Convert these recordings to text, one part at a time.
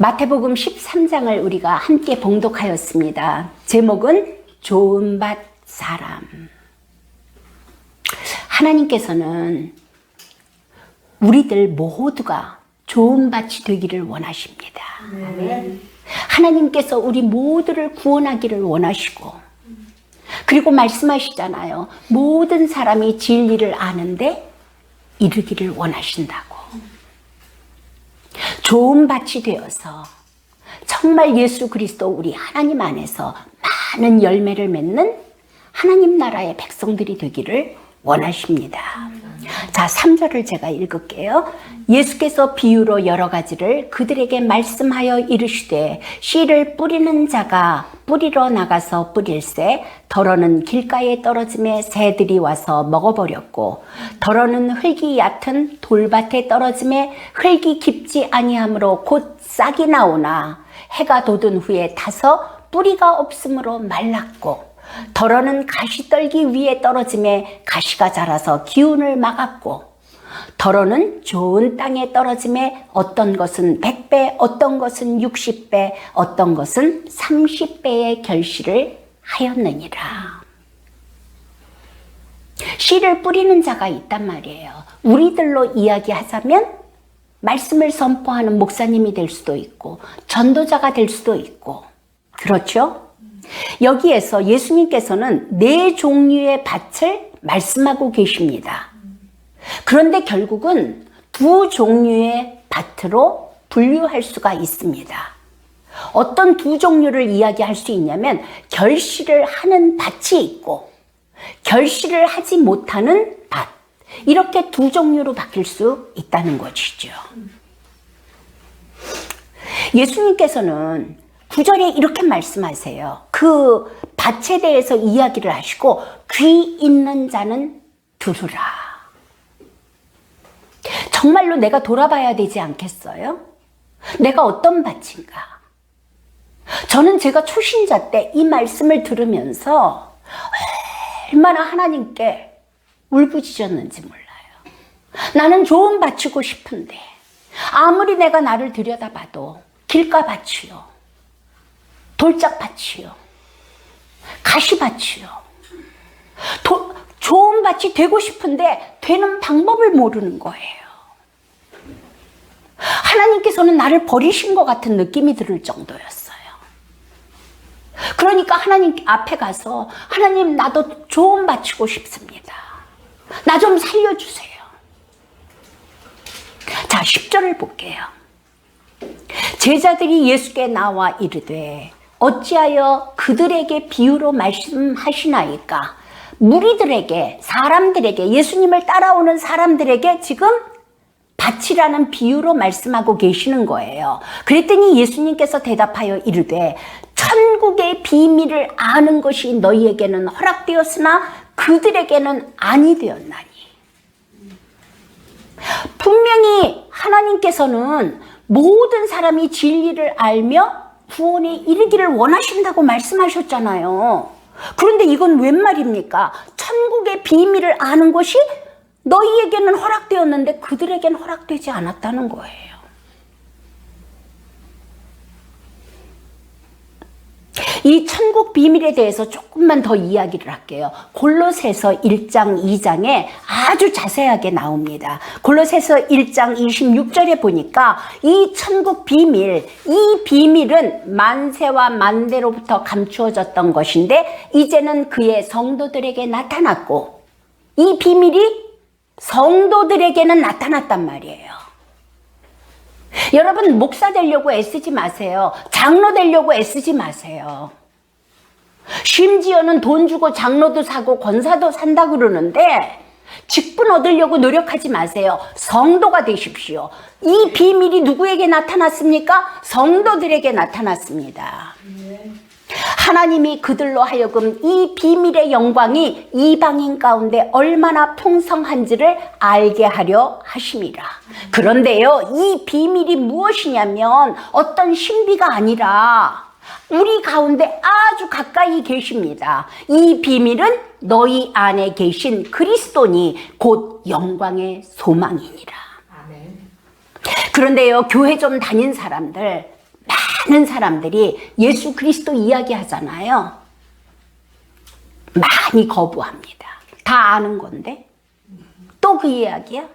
마태복음 13장을 우리가 함께 봉독하였습니다. 제목은 좋은 밭 사람. 하나님께서는 우리들 모두가 좋은 밭이 되기를 원하십니다. 하나님께서 우리 모두를 구원하기를 원하시고, 그리고 말씀하시잖아요. 모든 사람이 진리를 아는데 이르기를 원하신다고. 좋은 밭이 되어서 정말 예수 그리스도 우리 하나님 안에서 많은 열매를 맺는 하나님 나라의 백성들이 되기를 원하십니다. 자, 3절을 제가 읽을게요. 예수께서 비유로 여러 가지를 그들에게 말씀하여 이르시되 씨를 뿌리는 자가 뿌리러 나가서 뿌릴새 덜어는 길가에 떨어짐에 새들이 와서 먹어버렸고 덜어는 흙이 얕은 돌밭에 떨어짐에 흙이 깊지 아니하므로 곧 싹이 나오나 해가 돋은 후에 타서 뿌리가 없으므로 말랐고 덜어는 가시 떨기 위에 떨어짐에 가시가 자라서 기운을 막았고 덜어는 좋은 땅에 떨어짐에 어떤 것은 100배, 어떤 것은 60배, 어떤 것은 30배의 결실을 하였느니라. 씨를 뿌리는 자가 있단 말이에요. 우리들로 이야기하자면 말씀을 선포하는 목사님이 될 수도 있고 전도자가 될 수도 있고 그렇죠? 여기에서 예수님께서는 네 종류의 밭을 말씀하고 계십니다. 그런데 결국은 두 종류의 밭으로 분류할 수가 있습니다. 어떤 두 종류를 이야기할 수 있냐면 결실을 하는 밭이 있고 결실을 하지 못하는 밭. 이렇게 두 종류로 바뀔 수 있다는 것이죠. 예수님께서는 구절에 이렇게 말씀하세요. 그 밭에 대해서 이야기를 하시고 귀 있는 자는 들으라. 정말로 내가 돌아봐야 되지 않겠어요? 내가 어떤 밭인가? 저는 제가 초신자 때 이 말씀을 들으면서 얼마나 하나님께 울부짖었는지 몰라요. 나는 좋은 밭이고 싶은데 아무리 내가 나를 들여다봐도 길가 밭이요. 돌짝밭이요. 가시밭이요. 도, 좋은 밭이 되고 싶은데 되는 방법을 모르는 거예요. 하나님께서는 나를 버리신 것 같은 느낌이 들을 정도였어요. 그러니까 하나님 앞에 가서 하나님 나도 좋은 밭이고 싶습니다. 나 좀 살려주세요. 자, 10절을 볼게요. 제자들이 예수께 나와 이르되 어찌하여 그들에게 비유로 말씀하시나이까? 무리들에게, 사람들에게, 예수님을 따라오는 사람들에게 지금 밭이라는 비유로 말씀하고 계시는 거예요. 그랬더니 예수님께서 대답하여 이르되 천국의 비밀을 아는 것이 너희에게는 허락되었으나 그들에게는 아니 되었나니. 분명히 하나님께서는 모든 사람이 진리를 알며 구원에 이르기를 원하신다고 말씀하셨잖아요. 그런데 이건 웬 말입니까? 천국의 비밀을 아는 것이 너희에게는 허락되었는데 그들에게는 허락되지 않았다는 거예요. 이 천국 비밀에 대해서 조금만 더 이야기를 할게요. 골로새서 1장, 2장에 아주 자세하게 나옵니다. 골로새서 1장 26절에 보니까 이 천국 비밀, 이 비밀은 만세와 만대로부터 감추어졌던 것인데 이제는 그의 성도들에게 나타났고 이 비밀이 성도들에게는 나타났단 말이에요. 여러분, 목사 되려고 애쓰지 마세요. 장로 되려고 애쓰지 마세요. 심지어는 돈 주고 장로도 사고 권사도 산다 그러는데 직분 얻으려고 노력하지 마세요. 성도가 되십시오. 이 비밀이 누구에게 나타났습니까? 성도들에게 나타났습니다. 하나님이 그들로 하여금 이 비밀의 영광이 이방인 가운데 얼마나 풍성한지를 알게 하려 하심이라. 그런데요, 이 비밀이 무엇이냐면 어떤 신비가 아니라 우리 가운데 아주 가까이 계십니다. 이 비밀은 너희 안에 계신 그리스도니 곧 영광의 소망이니라. 그런데요, 교회 좀 다닌 사람들, 많은 사람들이 예수 그리스도 이야기 하잖아요. 많이 거부합니다. 다 아는 건데. 또 그 이야기야?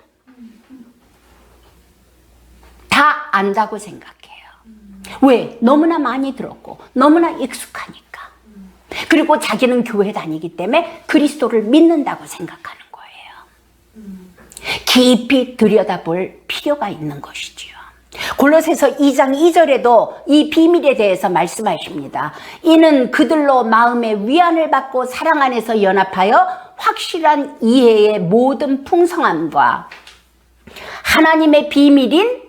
다 안다고 생각해요. 왜? 너무나 많이 들었고, 너무나 익숙하니까. 그리고 자기는 교회 다니기 때문에 그리스도를 믿는다고 생각하는 거예요. 깊이 들여다볼 필요가 있는 것이지요. 골로새서 2장 2절에도 이 비밀에 대해서 말씀하십니다. 이는 그들로 마음의 위안을 받고 사랑 안에서 연합하여 확실한 이해의 모든 풍성함과 하나님의 비밀인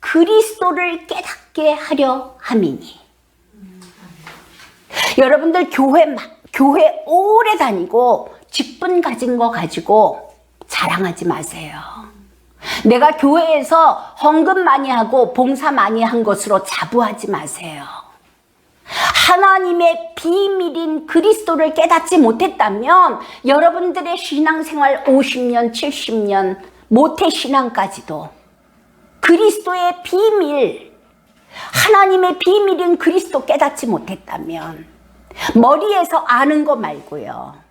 그리스도를 깨닫게 하려 함이니. 여러분들 교회 마- 교회 오래 다니고 직분 가진 거 가지고 자랑하지 마세요. 내가 교회에서 헌금 많이 하고 봉사 많이 한 것으로 자부하지 마세요. 하나님의 비밀인 그리스도를 깨닫지 못했다면 여러분들의 신앙생활 50년, 70년, 모태 신앙까지도 그리스도의 비밀, 하나님의 비밀인 그리스도 깨닫지 못했다면 머리에서 아는 거 말고요.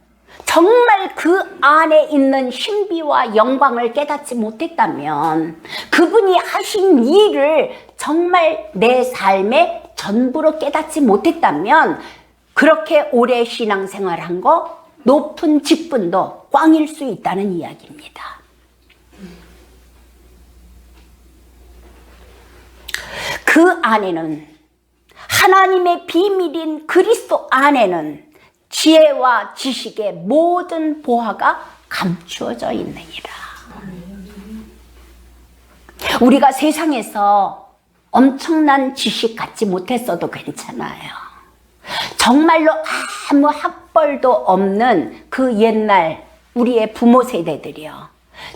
정말 그 안에 있는 신비와 영광을 깨닫지 못했다면 그분이 하신 일을 정말 내 삶의 전부로 깨닫지 못했다면 그렇게 오래 신앙생활 한거 높은 직분도 꽝일 수 있다는 이야기입니다. 그 안에는 하나님의 비밀인 그리스도 안에는 지혜와 지식의 모든 보화가 감추어져 있느니라. 우리가 세상에서 엄청난 지식 갖지 못했어도 괜찮아요. 정말로 아무 학벌도 없는 그 옛날 우리의 부모 세대들이요.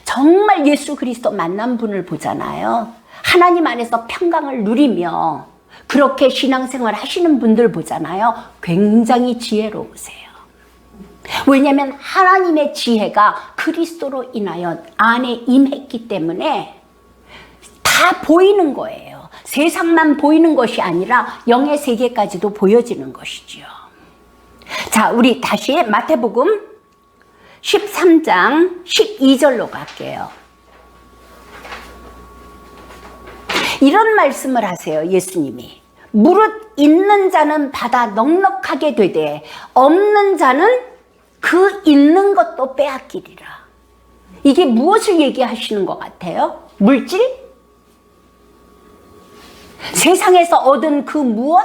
정말 예수 그리스도 만난 분을 보잖아요. 하나님 안에서 평강을 누리며 그렇게 신앙생활 하시는 분들 보잖아요. 굉장히 지혜로우세요. 왜냐하면 하나님의 지혜가 그리스도로 인하여 안에 임했기 때문에 다 보이는 거예요. 세상만 보이는 것이 아니라 영의 세계까지도 보여지는 것이지요. 자, 우리 다시 마태복음 13장 12절로 갈게요. 이런 말씀을 하세요, 예수님이. 무릇 있는 자는 받아 넉넉하게 되되 없는 자는 그 있는 것도 빼앗기리라. 이게 무엇을 얘기하시는 것 같아요? 물질? 세상에서 얻은 그 무엇?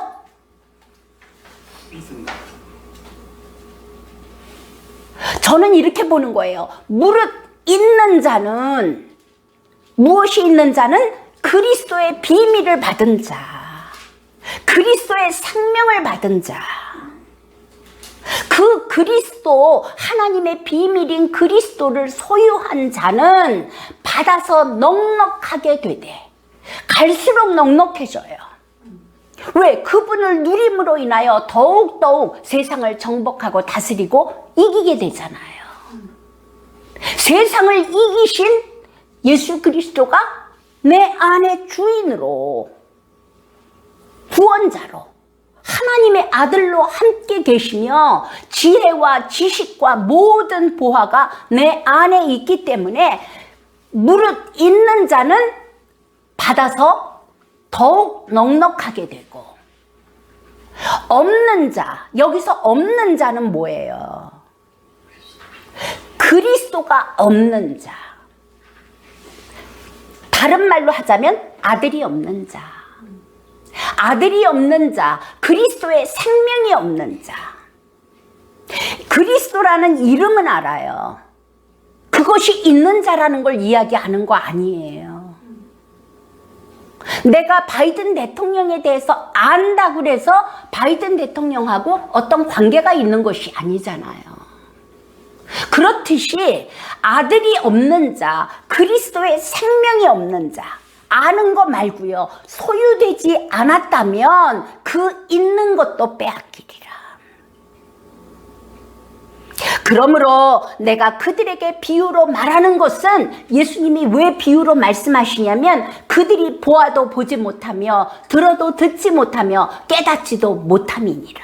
저는 이렇게 보는 거예요. 무릇 있는 자는 무엇이 있는 자는 그리스도의 비밀을 받은 자, 그리스도의 생명을 받은 자, 그 그리스도 하나님의 비밀인 그리스도를 소유한 자는 받아서 넉넉하게 되되 갈수록 넉넉해져요. 왜? 그분을 누림으로 인하여 더욱더욱 세상을 정복하고 다스리고 이기게 되잖아요. 세상을 이기신 예수 그리스도가 내 안의 주인으로 구원자로 하나님의 아들로 함께 계시며 지혜와 지식과 모든 보화가 내 안에 있기 때문에 무릇 있는 자는 받아서 더욱 넉넉하게 되고 없는 자 여기서 없는 자는 뭐예요? 그리스도가 없는 자 다른 말로 하자면 아들이 없는 자 아들이 없는 자 그리스도의 생명이 없는 자. 그리스도라는 이름은 알아요. 그것이 있는 자라는 걸 이야기하는 거 아니에요. 내가 바이든 대통령에 대해서 안다 그래서 바이든 대통령하고 어떤 관계가 있는 것이 아니잖아요. 그렇듯이 아들이 없는 자, 그리스도의 생명이 없는 자, 아는 거 말고요. 소유되지 않았다면 그 있는 것도 빼앗기리라. 그러므로 내가 그들에게 비유로 말하는 것은 예수님이 왜 비유로 말씀하시냐면 그들이 보아도 보지 못하며 들어도 듣지 못하며 깨닫지도 못함이니라.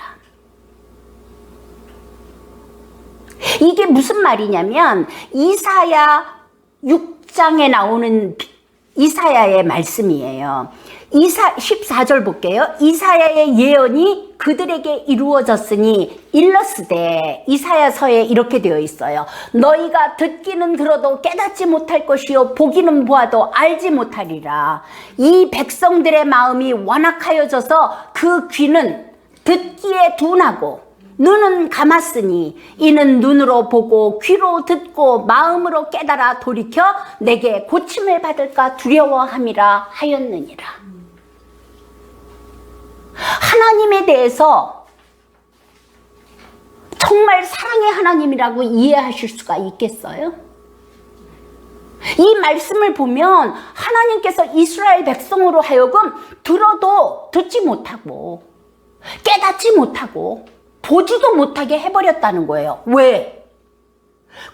이게 무슨 말이냐면 이사야 6장에 나오는 이사야의 말씀이에요. 이사 14절 볼게요. 이사야의 예언이 그들에게 이루어졌으니 일러스되 이사야서에 이렇게 되어 있어요. 너희가 듣기는 들어도 깨닫지 못할 것이요 보기는 보아도 알지 못하리라. 이 백성들의 마음이 완악하여져서 그 귀는 듣기에 둔하고 눈은 감았으니 이는 눈으로 보고 귀로 듣고 마음으로 깨달아 돌이켜 내게 고침을 받을까 두려워함이라 하였느니라. 하나님에 대해서 정말 사랑의 하나님이라고 이해하실 수가 있겠어요? 이 말씀을 보면 하나님께서 이스라엘 백성으로 하여금 들어도 듣지 못하고 깨닫지 못하고 보지도 못하게 해버렸다는 거예요. 왜?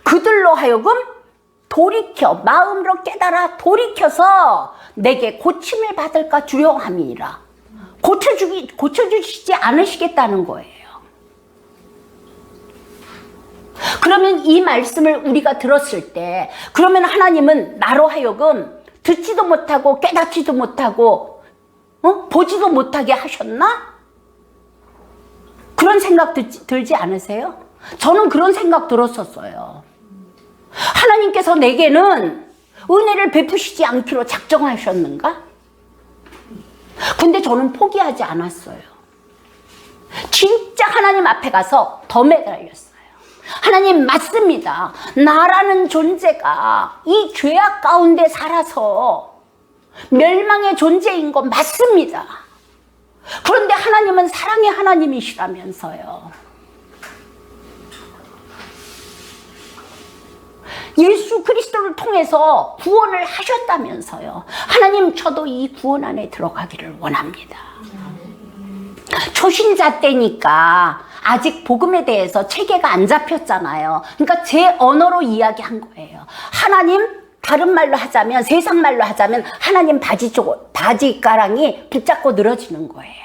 그들로 하여금 돌이켜 마음으로 깨달아 돌이켜서 내게 고침을 받을까 두려워함이니라. 고쳐주기 고쳐주시지 않으시겠다는 거예요. 그러면 이 말씀을 우리가 들었을 때 그러면 하나님은 나로 하여금 듣지도 못하고 깨닫지도 못하고 어? 보지도 못하게 하셨나? 그런 생각 들지, 들지 않으세요? 저는 그런 생각 들었었어요. 하나님께서 내게는 은혜를 베푸시지 않기로 작정하셨는가? 근데 저는 포기하지 않았어요. 진짜 하나님 앞에 가서 더 매달렸어요. 하나님 맞습니다. 나라는 존재가 이 죄악 가운데 살아서 멸망의 존재인 건 맞습니다. 그런데 하나님은 사랑의 하나님이시라면서요. 예수 그리스도를 통해서 구원을 하셨다면서요. 하나님 저도 이 구원 안에 들어가기를 원합니다. 초신자 때니까 아직 복음에 대해서 체계가 안 잡혔잖아요. 그러니까 제 언어로 이야기한 거예요. 하나님 다른 말로 하자면 세상 말로 하자면 하나님 바지 쪽 바지 가랑이 붙잡고 늘어지는 거예요.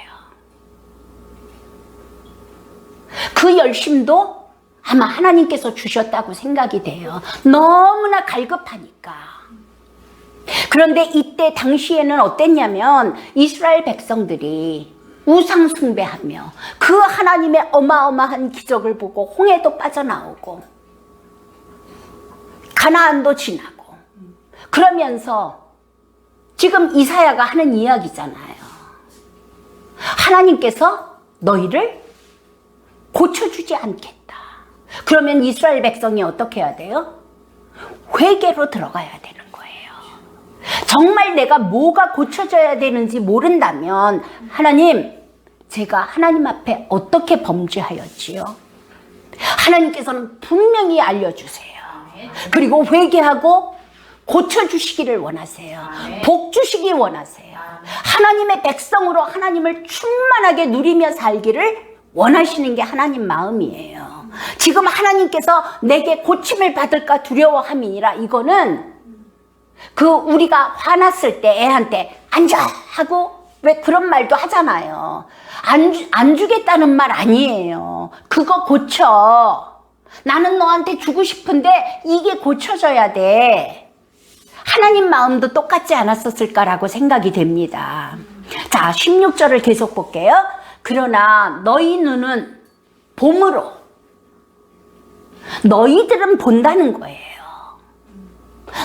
그 열심도 아마 하나님께서 주셨다고 생각이 돼요. 너무나 갈급하니까. 그런데 이때 당시에는 어땠냐면 이스라엘 백성들이 우상 숭배하며 그 하나님의 어마어마한 기적을 보고 홍해도 빠져나오고 가나안도 지나고 그러면서 지금 이사야가 하는 이야기잖아요. 하나님께서 너희를 고쳐주지 않겠다. 그러면 이스라엘 백성이 어떻게 해야 돼요? 회개로 들어가야 되는 거예요. 정말 내가 뭐가 고쳐져야 되는지 모른다면 하나님, 제가 하나님 앞에 어떻게 범죄하였지요? 하나님께서는 분명히 알려주세요. 그리고 회개하고 고쳐주시기를 원하세요. 복 주시기 원하세요. 하나님의 백성으로 하나님을 충만하게 누리며 살기를 원하시는 게 하나님 마음이에요. 지금 하나님께서 내게 고침을 받을까 두려워함이니라 이거는 그 우리가 화났을 때 애한테 앉아 하고 왜 그런 말도 하잖아요. 안, 주, 안 주겠다는 말 아니에요. 그거 고쳐. 나는 너한테 주고 싶은데 이게 고쳐져야 돼. 하나님 마음도 똑같지 않았었을까라고 생각이 됩니다. 자, 16절을 계속 볼게요. 그러나 너희 눈은 봄으로 너희들은 본다는 거예요.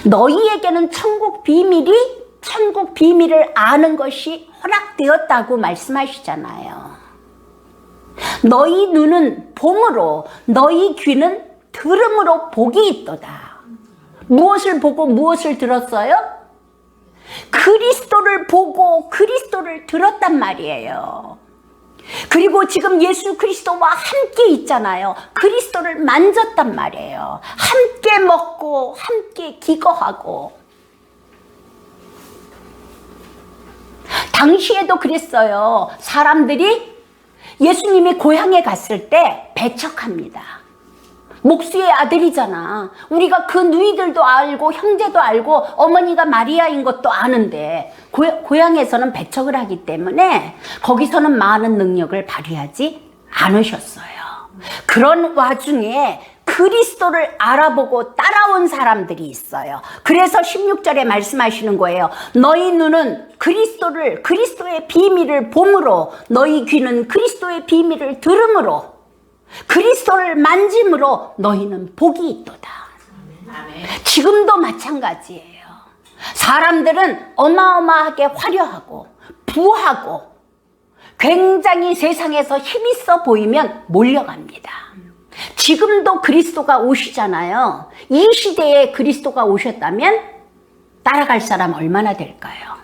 너희에게는 천국 비밀이 천국 비밀을 아는 것이 허락되었다고 말씀하시잖아요. 너희 눈은 봄으로 너희 귀는 들음으로 복이 있도다. 무엇을 보고 무엇을 들었어요? 그리스도를 보고 그리스도를 들었단 말이에요. 그리고 지금 예수 그리스도와 함께 있잖아요. 그리스도를 만졌단 말이에요. 함께 먹고, 함께 기거하고. 당시에도 그랬어요. 사람들이 예수님이 고향에 갔을 때 배척합니다. 목수의 아들이잖아. 우리가 그 누이들도 알고 형제도 알고 어머니가 마리아인 것도 아는데 고, 고향에서는 배척을 하기 때문에 거기서는 많은 능력을 발휘하지 않으셨어요. 그런 와중에 그리스도를 알아보고 따라온 사람들이 있어요. 그래서 16절에 말씀하시는 거예요. 너희 눈은 그리스도를 그리스도의 비밀을 봄으로 너희 귀는 그리스도의 비밀을 들음으로 그리스도를 만짐으로 너희는 복이 있도다. 지금도 마찬가지예요. 사람들은 어마어마하게 화려하고 부하고 굉장히 세상에서 힘있어 보이면 몰려갑니다. 지금도 그리스도가 오시잖아요. 이 시대에 그리스도가 오셨다면 따라갈 사람 얼마나 될까요?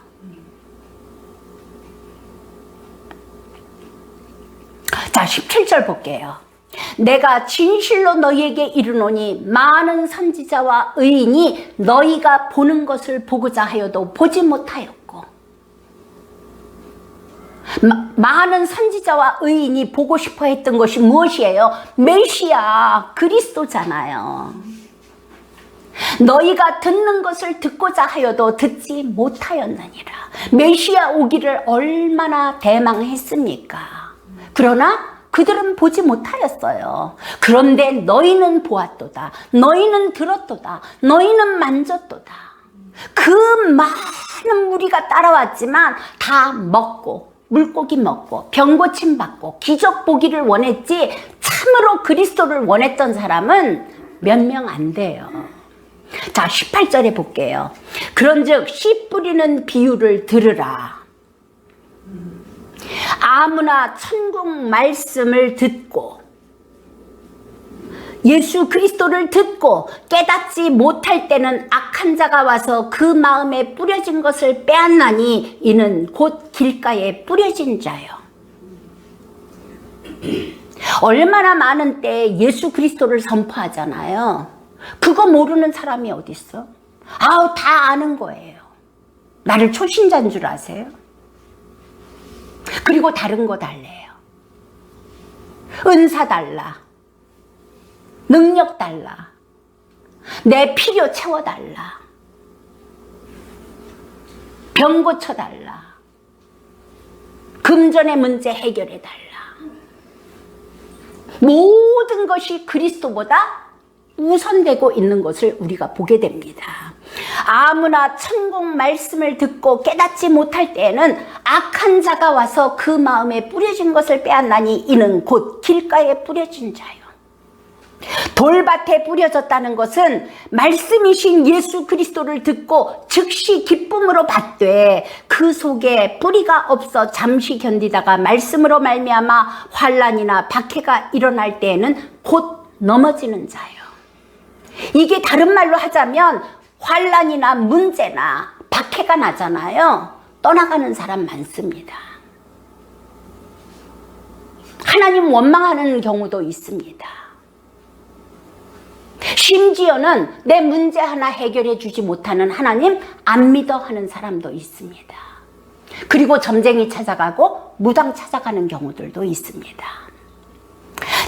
자, 17절 볼게요. 내가 진실로 너희에게 이르노니 많은 선지자와 의인이 너희가 보는 것을 보고자 하여도 보지 못하였고 마, 많은 선지자와 의인이 보고 싶어 했던 것이 무엇이에요? 메시아 그리스도잖아요. 너희가 듣는 것을 듣고자 하여도 듣지 못하였느니라. 메시아 오기를 얼마나 대망했습니까? 그러나 그들은 보지 못하였어요. 그런데 너희는 보았도다. 너희는 들었도다. 너희는 만졌도다. 그 많은 무리가 따라왔지만 다 먹고 물고기 먹고 병 고침 받고 기적 보기를 원했지 참으로 그리스도를 원했던 사람은 몇 명 안 돼요. 자, 18절에 볼게요. 그런즉 씨 뿌리는 비유를 들으라. 아무나 천국 말씀을 듣고 예수 그리스도를 듣고 깨닫지 못할 때는 악한 자가 와서 그 마음에 뿌려진 것을 빼앗나니 이는 곧 길가에 뿌려진 자요. 얼마나 많은 때 예수 그리스도를 선포하잖아요. 그거 모르는 사람이 어디 있어? 아우 다 아는 거예요. 나를 초신자인 줄 아세요? 그리고 다른 거 달래요. 은사 달라. 능력 달라. 내 필요 채워달라. 병 고쳐달라. 금전의 문제 해결해달라. 모든 것이 그리스도보다 우선되고 있는 것을 우리가 보게 됩니다. 아무나 천국 말씀을 듣고 깨닫지 못할 때에는 악한 자가 와서 그 마음에 뿌려진 것을 빼앗나니 이는 곧 길가에 뿌려진 자요. 돌밭에 뿌려졌다는 것은 말씀이신 예수 그리스도를 듣고 즉시 기쁨으로 받되 그 속에 뿌리가 없어 잠시 견디다가 말씀으로 말미암아 환란이나 박해가 일어날 때에는 곧 넘어지는 자요. 이게 다른 말로 하자면 환란이나 문제나 박해가 나잖아요. 떠나가는 사람 많습니다. 하나님 원망하는 경우도 있습니다. 심지어는 내 문제 하나 해결해 주지 못하는 하나님 안 믿어 하는 사람도 있습니다. 그리고 점쟁이 찾아가고 무당 찾아가는 경우들도 있습니다.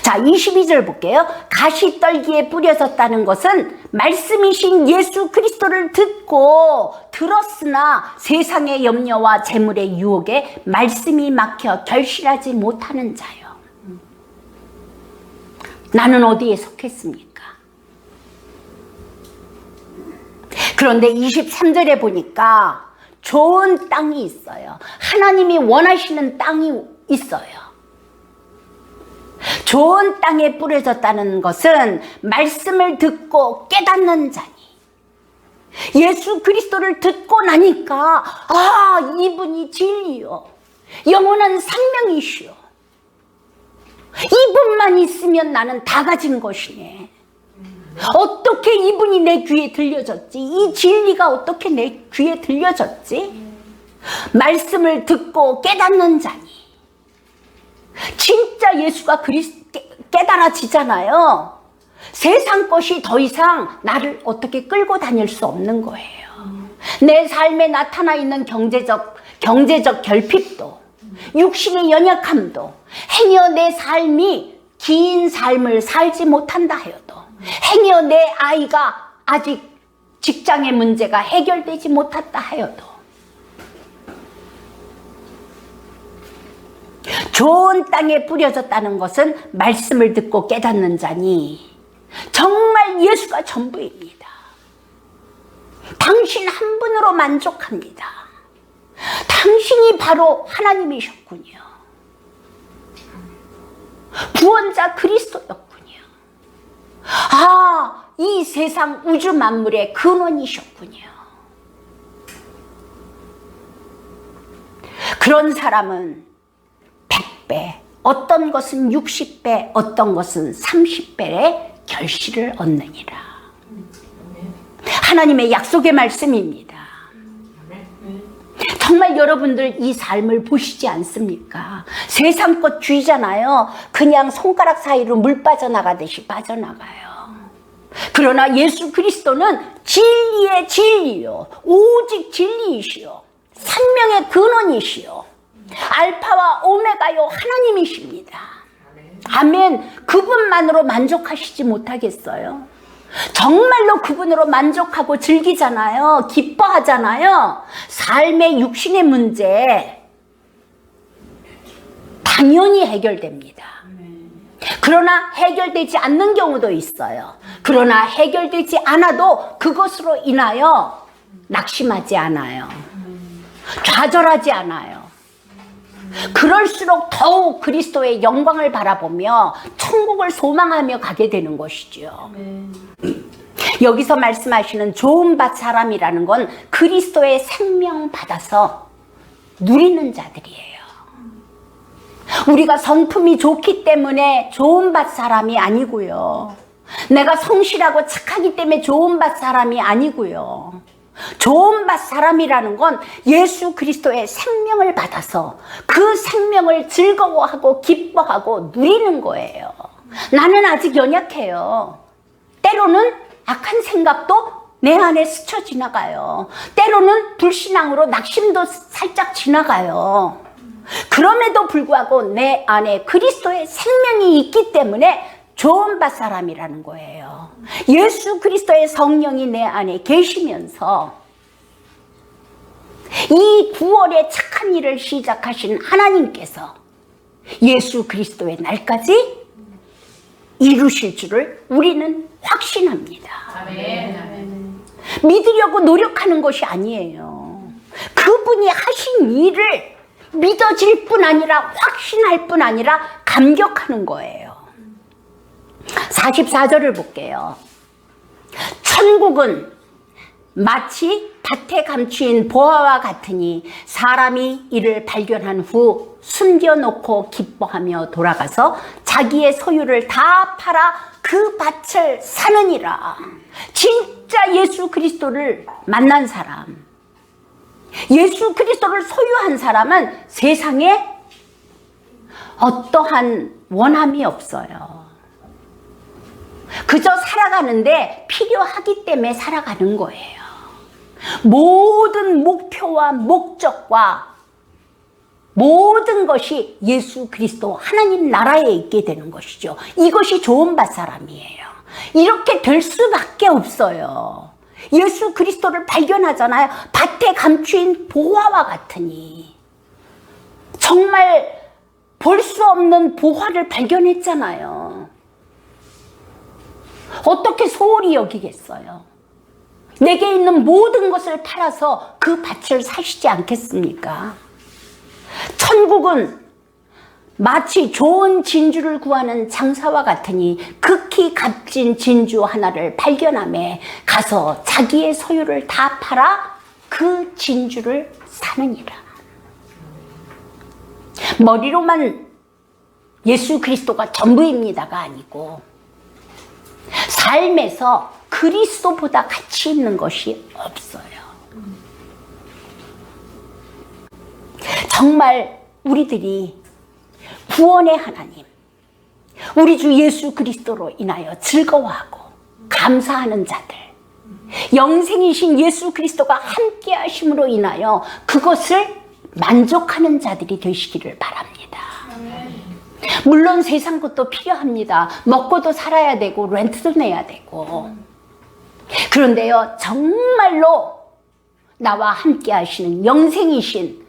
자, 22절 볼게요. 가시 떨기에 뿌려졌다는 것은 말씀이신 예수 그리스도를 듣고 들었으나 세상의 염려와 재물의 유혹에 말씀이 막혀 결실하지 못하는 자요. 나는 어디에 속했습니까? 그런데 23절에 보니까 좋은 땅이 있어요. 하나님이 원하시는 땅이 있어요. 좋은 땅에 뿌려졌다는 것은 말씀을 듣고 깨닫는 자니. 예수 그리스도를 듣고 나니까, 아, 이분이 진리요. 영원한 생명이시요. 이분만 있으면 나는 다 가진 것이네. 어떻게 이분이 내 귀에 들려졌지? 이 진리가 어떻게 내 귀에 들려졌지? 말씀을 듣고 깨닫는 자니. 진짜 예수가 그리스, 깨달아지잖아요. 세상 것이 더 이상 나를 어떻게 끌고 다닐 수 없는 거예요. 내 삶에 나타나 있는 경제적, 경제적 결핍도, 육신의 연약함도, 행여 내 삶이 긴 삶을 살지 못한다 하여도, 행여 내 아이가 아직 직장의 문제가 해결되지 못했다 하여도 좋은 땅에 뿌려졌다는 것은 말씀을 듣고 깨닫는 자니 정말 예수가 전부입니다. 당신 한 분으로 만족합니다. 당신이 바로 하나님이셨군요. 구원자 그리스도였군요. 아, 이 세상 우주 만물의 근원이셨군요. 그런 사람은 100배, 어떤 것은 60배, 어떤 것은 30배의 결실을 얻느니라. 하나님의 약속의 말씀입니다. 정말 여러분들 이 삶을 보시지 않습니까? 세상 것 쥐잖아요. 그냥 손가락 사이로 물 빠져나가듯이 빠져나가요. 그러나 예수 그리스도는 진리의 진리요. 오직 진리이시요. 생명의 근원이시요. 알파와 오메가요. 하나님이십니다. 아멘. 그분만으로 만족하시지 못하겠어요? 정말로 그분으로 만족하고 즐기잖아요. 기뻐하잖아요. 삶의 육신의 문제 당연히 해결됩니다. 그러나 해결되지 않는 경우도 있어요. 그러나 해결되지 않아도 그것으로 인하여 낙심하지 않아요. 좌절하지 않아요. 그럴수록 더욱 그리스도의 영광을 바라보며 천국을 소망하며 가게 되는 것이죠. 여기서 말씀하시는 좋은 밭 사람이라는 건 그리스도의 생명 받아서 누리는 자들이에요. 우리가 성품이 좋기 때문에 좋은 밭 사람이 아니고요. 내가 성실하고 착하기 때문에 좋은 밭 사람이 아니고요. 좋은 밭 사람이라는 건 예수 그리스도의 생명을 받아서 그 생명을 즐거워하고 기뻐하고 누리는 거예요. 나는 아직 연약해요. 때로는 악한 생각도 내 안에 스쳐 지나가요. 때로는 불신앙으로 낙심도 살짝 지나가요. 그럼에도 불구하고 내 안에 그리스도의 생명이 있기 때문에 좋은 밭 사람이라는 거예요. 예수 그리스도의 성령이 내 안에 계시면서 이 9월에 착한 일을 시작하신 하나님께서 예수 그리스도의 날까지 이루실 줄을 우리는 확신합니다. 믿으려고 노력하는 것이 아니에요. 그분이 하신 일을 믿어질 뿐 아니라 확신할 뿐 아니라 감격하는 거예요. 44절을 볼게요. 천국은 마치 밭에 감추인 보화와 같으니 사람이 이를 발견한 후 숨겨놓고 기뻐하며 돌아가서 자기의 소유를 다 팔아 그 밭을 사느니라. 진짜 예수 그리스도를 만난 사람, 예수 그리스도를 소유한 사람은 세상에 어떠한 원함이 없어요. 그저 살아가는데 필요하기 때문에 살아가는 거예요. 모든 목표와 목적과 모든 것이 예수 그리스도 하나님 나라에 있게 되는 것이죠. 이것이 좋은 밭 사람이에요. 이렇게 될 수밖에 없어요. 예수 그리스도를 발견하잖아요. 밭에 감추인 보화와 같으니. 정말 볼 수 없는 보화를 발견했잖아요. 어떻게 소홀히 여기겠어요? 내게 있는 모든 것을 팔아서 그 밭을 사시지 않겠습니까? 천국은 마치 좋은 진주를 구하는 장사와 같으니 극히 값진 진주 하나를 발견함에 가서 자기의 소유를 다 팔아 그 진주를 사느니라. 머리로만 예수 그리스도가 전부입니다가 아니고 삶에서 그리스도보다 가치 있는 것이 없어요. 정말 우리들이 구원의 하나님, 우리 주 예수 그리스도로 인하여 즐거워하고 감사하는 자들, 영생이신 예수 그리스도가 함께 하심으로 인하여 그것을 만족하는 자들이 되시기를 바랍니다. 물론 세상 것도 필요합니다. 먹고도 살아야 되고 렌트도 내야 되고. 그런데요, 정말로 나와 함께 하시는 영생이신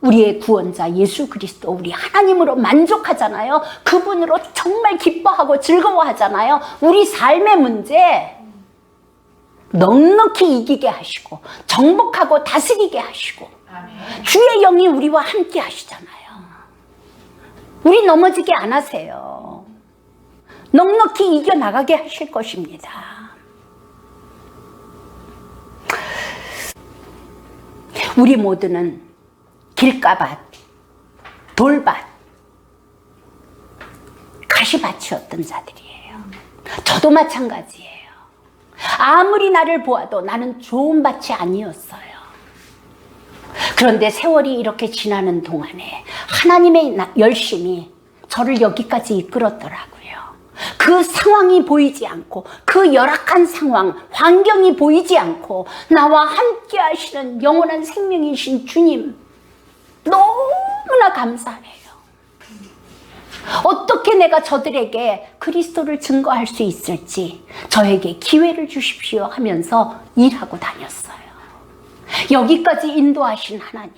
우리의 구원자 예수 그리스도 우리 하나님으로 만족하잖아요. 그분으로 정말 기뻐하고 즐거워하잖아요. 우리 삶의 문제 넉넉히 이기게 하시고 정복하고 다스리게 하시고 주의 영이 우리와 함께 하시잖아요. 우리 넘어지게 안 하세요. 넉넉히 이겨나가게 하실 것입니다. 우리 모두는 길가밭, 돌밭, 가시밭이었던 자들이에요. 저도 마찬가지예요. 아무리 나를 보아도 나는 좋은 밭이 아니었어요. 그런데 세월이 이렇게 지나는 동안에 하나님의 나- 열심이 저를 여기까지 이끌었더라고요. 그 상황이 보이지 않고 그 열악한 상황, 환경이 보이지 않고 나와 함께 하시는 영원한 생명이신 주님 너무나 감사해요. 어떻게 내가 저들에게 그리스도를 증거할 수 있을지 저에게 기회를 주십시오 하면서 일하고 다녔어요. 여기까지 인도하신 하나님.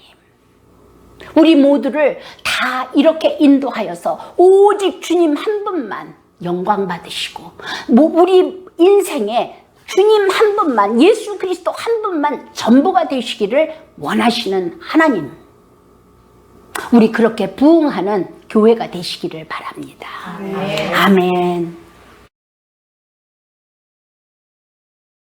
우리 모두를 다 이렇게 인도하여서 오직 주님 한 분만 영광 받으시고 뭐 우리 인생에 주님 한 분만 예수 그리스도 한 분만 전부가 되시기를 원하시는 하나님. 우리 그렇게 부응하는 교회가 되시기를 바랍니다. 아멘.